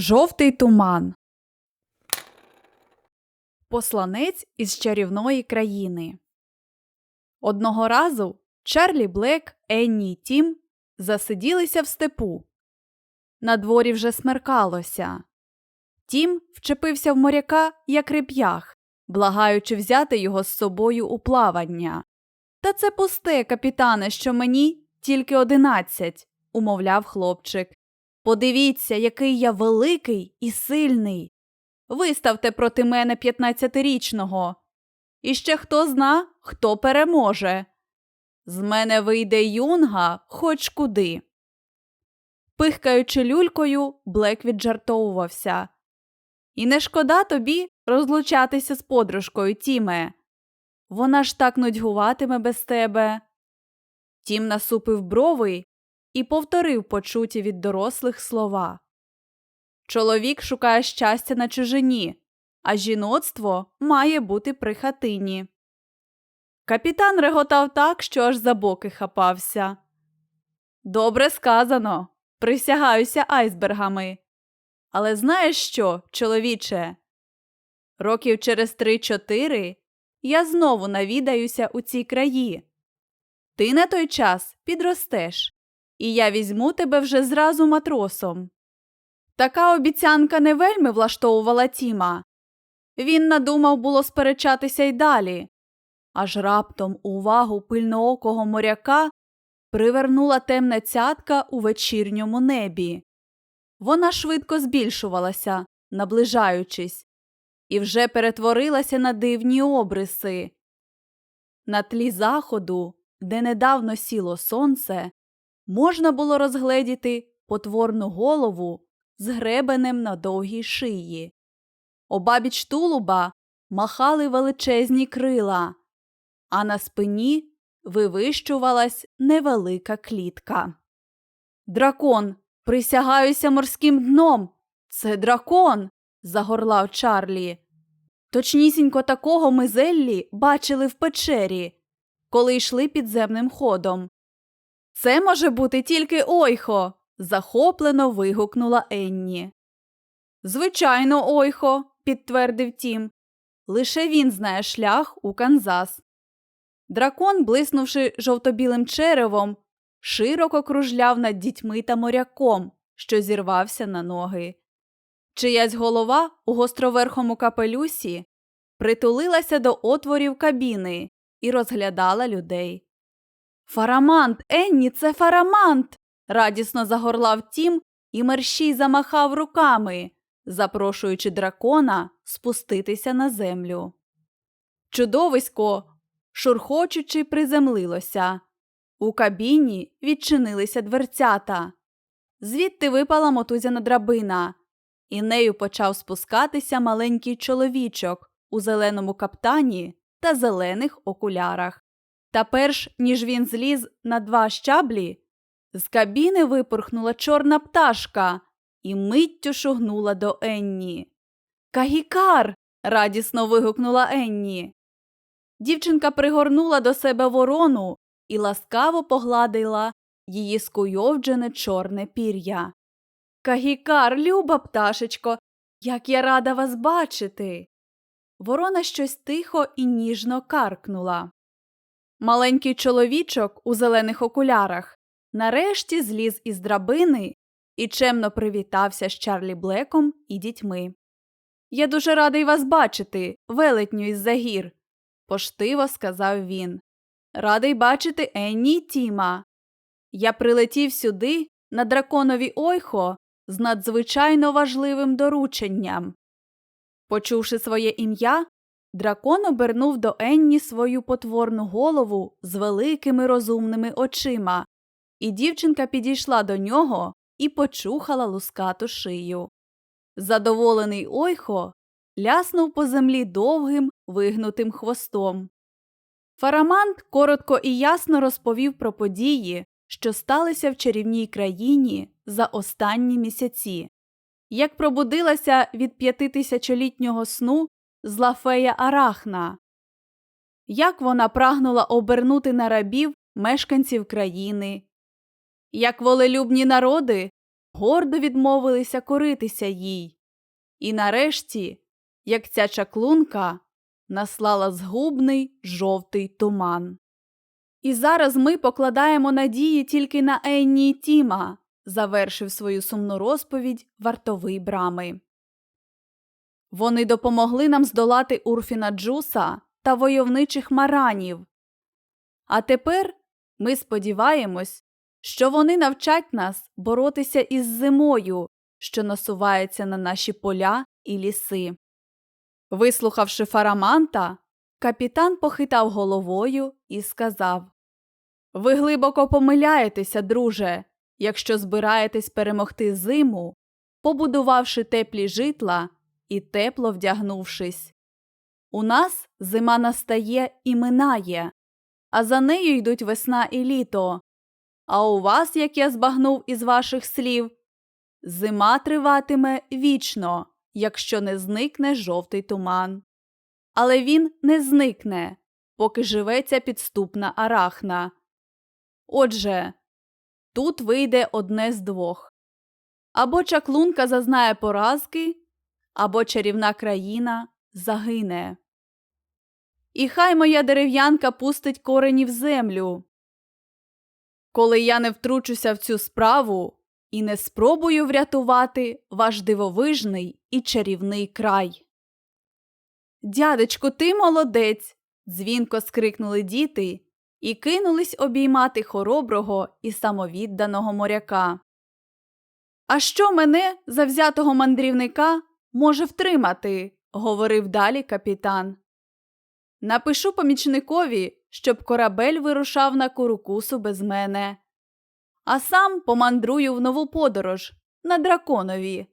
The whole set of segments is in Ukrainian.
Жовтий туман. Посланець із чарівної країни. Одного разу Чарлі Блек, Енні й Тім засиділися в степу. На дворі вже смеркалося. Тім вчепився в моряка, як реп'ях, благаючи взяти його з собою у плавання. Та це пусте, капітане, що мені тільки одинадцять, умовляв хлопчик. Подивіться, який я великий і сильний. Виставте проти мене п'ятнадцятирічного. І ще хто зна, хто переможе. З мене вийде юнга хоч куди. Пихкаючи люлькою, Блек віджартовувався. І не шкода тобі розлучатися з подружкою, Тіме. Вона ж так нудьгуватиме без тебе. Тім насупив брови і повторив почуті від дорослих слова. Чоловік шукає щастя на чужині, а жіноцтво має бути при хатині. Капітан реготав так, що аж за боки хапався. Добре сказано. Присягаюся айсбергами. Але знаєш що, чоловіче? Років через три-чотири я знову навідаюся у ці краї. Ти на той час підростеш, і я візьму тебе вже зразу матросом. Така обіцянка не вельми влаштовувала Тіма. Він надумав було сперечатися й далі. Аж раптом увагу пильноокого моряка привернула темна цятка у вечірньому небі. Вона швидко збільшувалася, наближаючись, і вже перетворилася на дивні обриси. На тлі заходу, де недавно сіло сонце, можна було розгледіти потворну голову з гребенем на довгій шиї. Обабіч тулуба махали величезні крила, а на спині вивищувалась невелика клітка. Дракон, присягаюся морським дном. Це дракон. загорлав Чарлі. Точнісінько такого ми Зеллі бачили в печері, коли йшли підземним ходом. Це може бути тільки Ойхо. захоплено вигукнула Енні. Звичайно, Ойхо, підтвердив Тім. Лише він знає шлях у Канзас. Дракон, блиснувши жовтобілим черевом, широко кружляв над дітьми та моряком, що зірвався на ноги. Чиясь голова у гостроверхому капелюсі притулилася до отворів кабіни і розглядала людей. Фарамант, Енні, це фарамант. радісно загорлав тім і мерщій замахав руками, запрошуючи дракона спуститися на землю. Чудовисько, шурхочучи, приземлилося. У кабіні відчинилися дверцята. Звідти випала мотузяна драбина, і нею почав спускатися маленький чоловічок у зеленому каптані та зелених окулярах. Та перш ніж він зліз на два щаблі, з кабіни випорхнула чорна пташка і миттю шугнула до Енні. Кагікар. радісно вигукнула Енні. Дівчинка пригорнула до себе ворону і ласкаво погладила її скуйовджене чорне пір'я. Кагікар, люба пташечко, як я рада вас бачити. Ворона щось тихо і ніжно каркнула. Маленький чоловічок у зелених окулярах нарешті зліз із драбини і чемно привітався з Чарлі Блеком і дітьми. Я дуже радий вас бачити, велетню із загір, поштиво сказав він. Радий бачити Енні Тіма. Я прилетів сюди, на драконові Ойхо, з надзвичайно важливим дорученням. Почувши своє ім'я, дракон обернув до Енні свою потворну голову з великими розумними очима, і дівчинка підійшла до нього і почухала лускату шию. Задоволений Ойхо ляснув по землі довгим вигнутим хвостом. Фарамант коротко і ясно розповів про події, що сталися в чарівній країні за останні місяці, як пробудилася від п'ятитисячолітнього сну зла фея Арахна, як вона прагнула обернути на рабів мешканців країни, як волелюбні народи гордо відмовилися коритися їй. І нарешті, як ця чаклунка, наслала згубний жовтий туман. І зараз ми покладаємо надії тільки на Енні Тіма, завершив свою сумну розповідь вартовий брами. Вони допомогли нам здолати Урфіна Джуса та войовничих маранів. А тепер ми сподіваємось, що вони навчать нас боротися із зимою, що насувається на наші поля і ліси. Вислухавши фараманта, капітан похитав головою і сказав Ви глибоко помиляєтеся, друже, якщо збираєтесь перемогти зиму, побудувавши теплі житла і тепло вдягнувшись. У нас зима настає і минає, а за нею йдуть весна і літо. А у вас, як я збагнув із ваших слів, зима триватиме вічно, якщо не зникне жовтий туман. Але він не зникне, поки живе ця підступна арахна. Отже, тут вийде одне з двох або чаклунка зазнає поразки, або чарівна країна загине. І хай моя дерев'янка пустить корені в землю. Коли я не втручуся в цю справу і не спробую врятувати ваш дивовижний і чарівний край. Дядечку, ти молодець. дзвінко скрикнули діти і кинулись обіймати хороброго і самовідданого моряка. А що мене, завзятого мандрівника, може втримати? говорив далі капітан. Напишу помічникові, щоб корабель вирушав на курукусу без мене, а сам помандрую в нову подорож на драконові.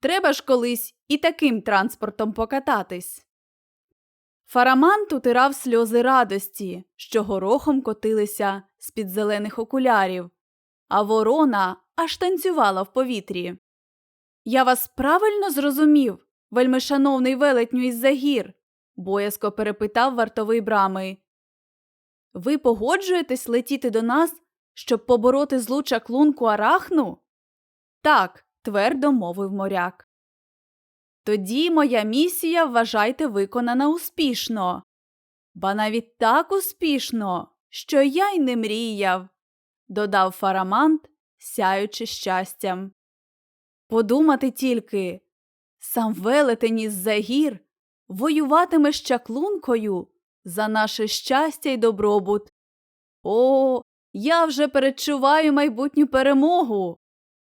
Треба ж колись і таким транспортом покататись. Фарамант утирав сльози радості, що горохом котилися з під зелених окулярів, а ворона аж танцювала в повітрі. Я вас правильно зрозумів, вельмишановний велетню із загір? боязко перепитав вартовий брами. Ви погоджуєтесь летіти до нас, щоб побороти злу чаклунку арахну? Так, твердо мовив моряк. Тоді моя місія, вважайте, виконана успішно. Ба навіть так успішно, що я й не мріяв, додав фарамант, сяючи щастям. Подумати тільки сам велетень із загір воюватиме з чаклункою за наше щастя й добробут. О, я вже передчуваю майбутню перемогу.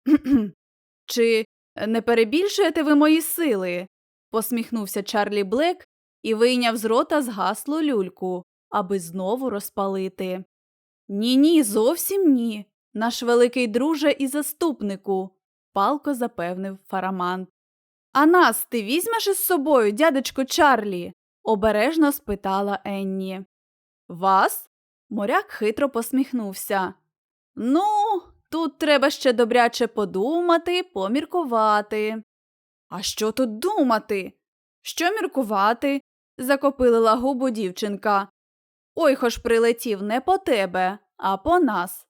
Чи не перебільшуєте ви мої сили? посміхнувся Чарлі Блек і вийняв з рота згаслу люльку, аби знову розпалити. Ні, ні, зовсім ні. Наш великий друже і заступнику, палко запевнив Фарамант. А нас ти візьмеш із собою, дядечко Чарлі? обережно спитала Енні. Вас? Моряк хитро посміхнувся. Ну, тут треба ще добряче подумати, поміркувати. А що тут думати? Що міркувати? закопилила губу дівчинка. Ой хоч прилетів не по тебе, а по нас.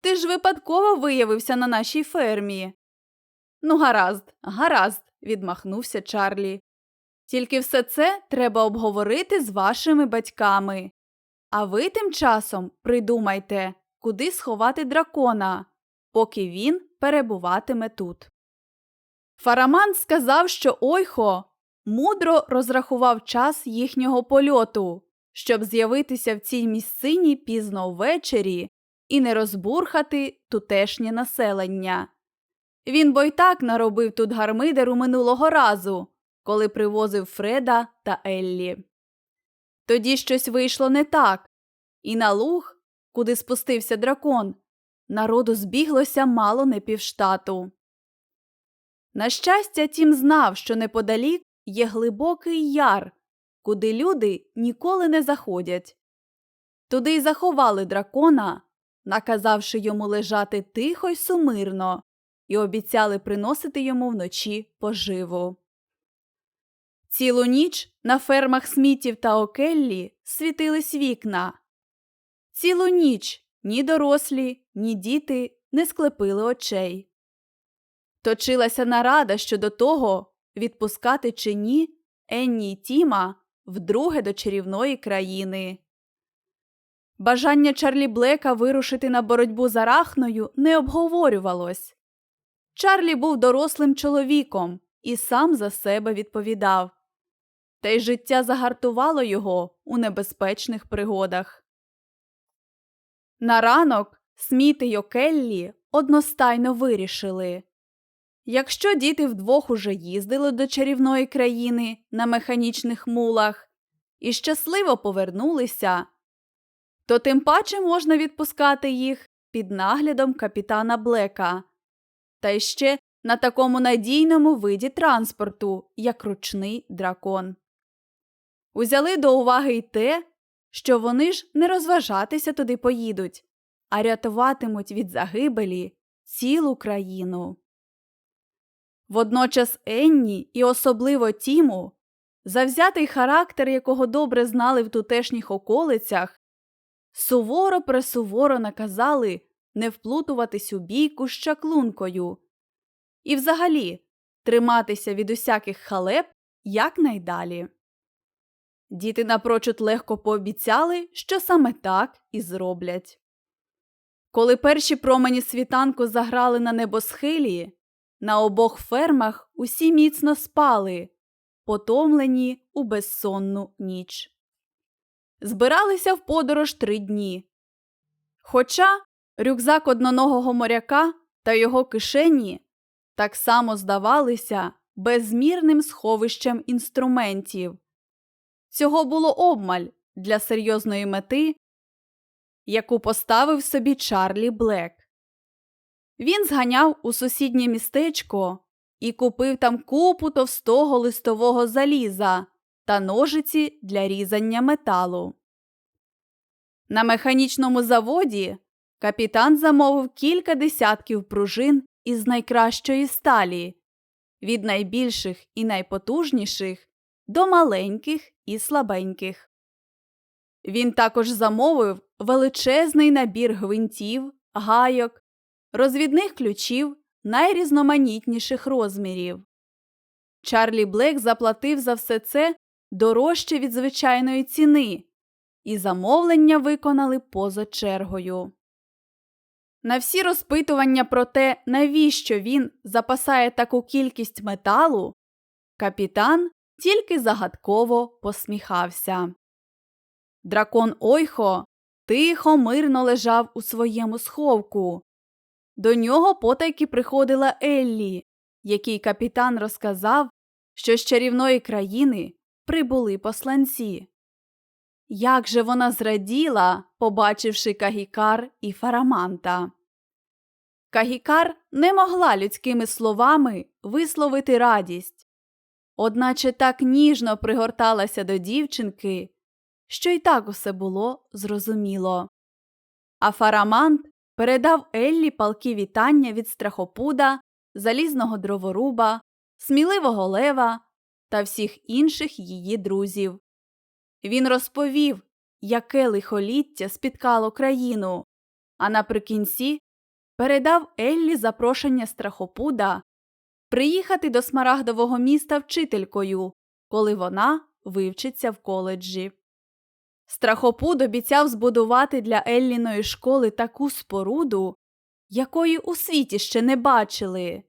Ти ж випадково виявився на нашій фермі. Ну, гаразд, гаразд, відмахнувся Чарлі. Тільки все це треба обговорити з вашими батьками. А ви тим часом придумайте, куди сховати дракона, поки він перебуватиме тут. Фараман сказав, що Ойхо мудро розрахував час їхнього польоту, щоб з'явитися в цій місцині пізно ввечері і не розбурхати тутешнє населення. Він бо й так наробив тут гармидеру минулого разу, коли привозив Фреда та Еллі. Тоді щось вийшло не так, і на луг, куди спустився дракон, народу збіглося мало не півштату. На щастя, тім знав, що неподалік є глибокий яр, куди люди ніколи не заходять. Туди й заховали дракона, наказавши йому лежати тихо й сумирно, і обіцяли приносити йому вночі поживу. Цілу ніч на фермах смітів та океллі світились вікна. Цілу ніч ні дорослі, ні діти не склепили очей. Точилася нарада щодо того, відпускати чи ні Енні й Тіма вдруге до чарівної країни. Бажання Чарлі Блека вирушити на боротьбу з Арахною не обговорювалось. Чарлі був дорослим чоловіком і сам за себе відповідав. Та й життя загартувало його у небезпечних пригодах. На ранок Сміт і Океллі одностайно вирішили якщо діти вдвох уже їздили до чарівної країни на механічних мулах і щасливо повернулися, то тим паче можна відпускати їх під наглядом капітана Блека, та ще на такому надійному виді транспорту, як ручний дракон. Узяли до уваги й те, що вони ж не розважатися туди поїдуть, а рятуватимуть від загибелі цілу країну. Водночас Енні і особливо Тіму, завзятий характер, якого добре знали в тутешніх околицях, суворо пресуворо наказали не вплутуватись у бійку з чаклункою і взагалі триматися від усяких халеп якнайдалі. Діти напрочуд легко пообіцяли, що саме так і зроблять. Коли перші промені світанку заграли на небосхилі, на обох фермах усі міцно спали, потомлені у безсонну ніч. Збиралися в подорож три дні. Хоча рюкзак одноногого моряка та його кишені так само здавалися безмірним сховищем інструментів. Цього було обмаль для серйозної мети, яку поставив собі Чарлі Блек. Він зганяв у сусіднє містечко і купив там купу товстого листового заліза та ножиці для різання металу. На механічному заводі капітан замовив кілька десятків пружин із найкращої сталі, від найбільших і найпотужніших до маленьких і слабеньких. Він також замовив величезний набір гвинтів, гайок, розвідних ключів найрізноманітніших розмірів. Чарлі Блек заплатив за все це дорожче від звичайної ціни, і замовлення виконали поза чергою. На всі розпитування про те, навіщо він запасає таку кількість металу, капітан тільки загадково посміхався. Дракон Ойхо тихо мирно лежав у своєму сховку. До нього потайки приходила Еллі, який капітан розказав, що з чарівної країни прибули посланці. Як же вона зраділа, побачивши Кагікар і Фараманта. Кагікар не могла людськими словами висловити радість, одначе так ніжно пригорталася до дівчинки, що й так усе було зрозуміло. А Фарамант передав Еллі палки вітання від страхопуда, залізного дроворуба, сміливого лева та всіх інших її друзів. Він розповів, яке лихоліття спіткало країну, а наприкінці передав Еллі запрошення страхопуда приїхати до смарагдового міста вчителькою, коли вона вивчиться в коледжі. Страхопуд обіцяв збудувати для Елліної школи таку споруду, якої у світі ще не бачили.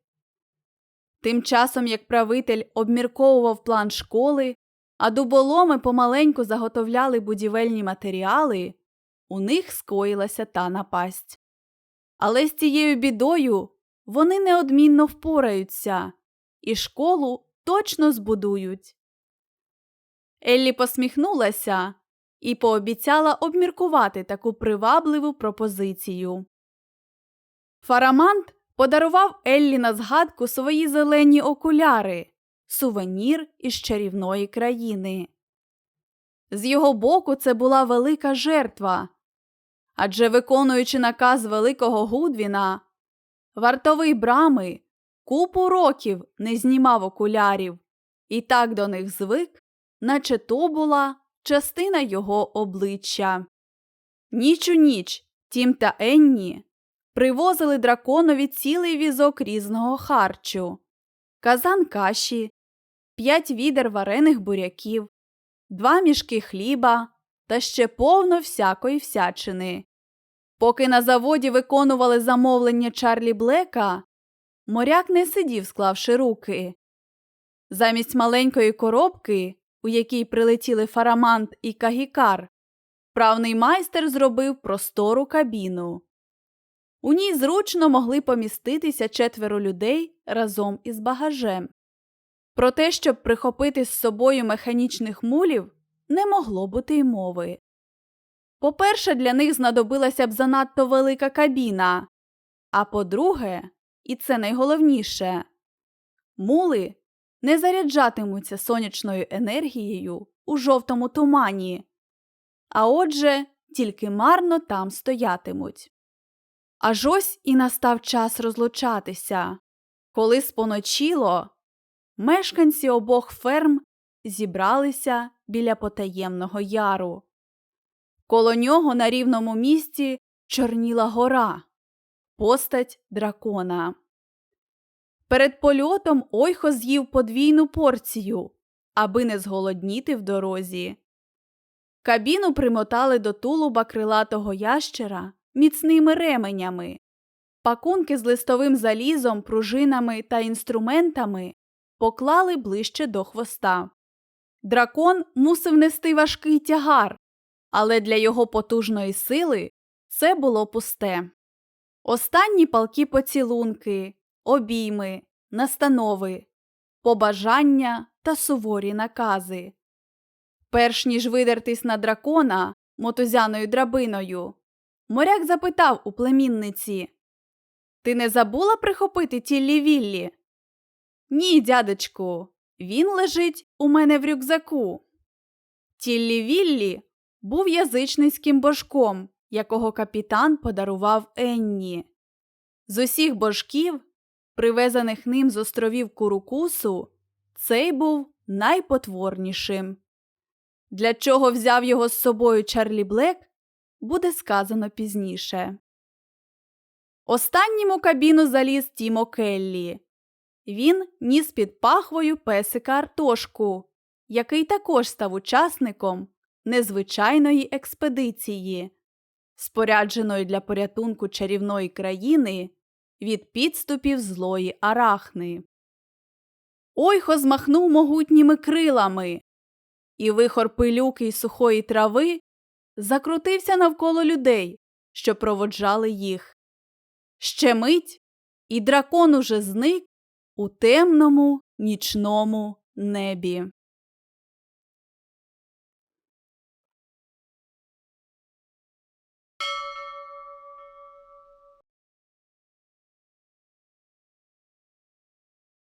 Тим часом, як правитель обмірковував план школи, а дуболоми помаленьку заготовляли будівельні матеріали, у них скоїлася та напасть. Але з цією бідою вони неодмінно впораються і школу точно збудують. Еллі посміхнулася і пообіцяла обміркувати таку привабливу пропозицію. Фарамант подарував Еллі на згадку свої зелені окуляри, сувенір із чарівної країни. З його боку, це була велика жертва. Адже, виконуючи наказ Великого Гудвіна, вартовий брами купу років не знімав окулярів і так до них звик, наче то була частина його обличчя. Ніч у ніч Тім та Енні привозили драконові цілий візок різного харчу, казан каші, п'ять відер варених буряків, два мішки хліба та ще повно всякої всячини. Поки на заводі виконували замовлення Чарлі Блека, моряк не сидів, склавши руки. Замість маленької коробки, у якій прилетіли фарамант і кагікар, правний майстер зробив простору кабіну. У ній зручно могли поміститися четверо людей разом із багажем. Про те, щоб прихопити з собою механічних мулів, не могло бути й мови. По-перше, для них знадобилася б занадто велика кабіна. А по-друге, і це найголовніше, мули не заряджатимуться сонячною енергією у жовтому тумані, а отже, тільки марно там стоятимуть. Аж ось і настав час розлучатися. Коли споночило, мешканці обох ферм зібралися біля потаємного яру. Коло нього на рівному місці чорніла гора, постать дракона. Перед польотом Ойхо з'їв подвійну порцію, аби не зголодніти в дорозі. Кабіну примотали до тулуба крилатого ящера міцними ременями. Пакунки з листовим залізом, пружинами та інструментами поклали ближче до хвоста. Дракон мусив нести важкий тягар, але для його потужної сили це було пусте. Останні палки поцілунки, обійми, настанови, побажання та суворі накази. Перш ніж видертись на дракона мотузяною драбиною, моряк запитав у племінниці Ти не забула прихопити тіллі Віллі? Ні, дядечку, він лежить у мене в рюкзаку. Тіллі Віллі був язичницьким божком, якого капітан подарував Енні. З усіх божків, привезених ним з островів Курукусу, цей був найпотворнішим. Для чого взяв його з собою Чарлі Блек, буде сказано пізніше. Останнім у кабіну заліз Тімо Келлі. Він ніс під пахвою песика Артошку, який також став учасником незвичайної експедиції, спорядженої для порятунку чарівної країни від підступів злої арахни. Ойхо змахнув могутніми крилами, і вихор пилюки й сухої трави закрутився навколо людей, що проводжали їх. Ще мить, і дракон уже зник у темному нічному небі.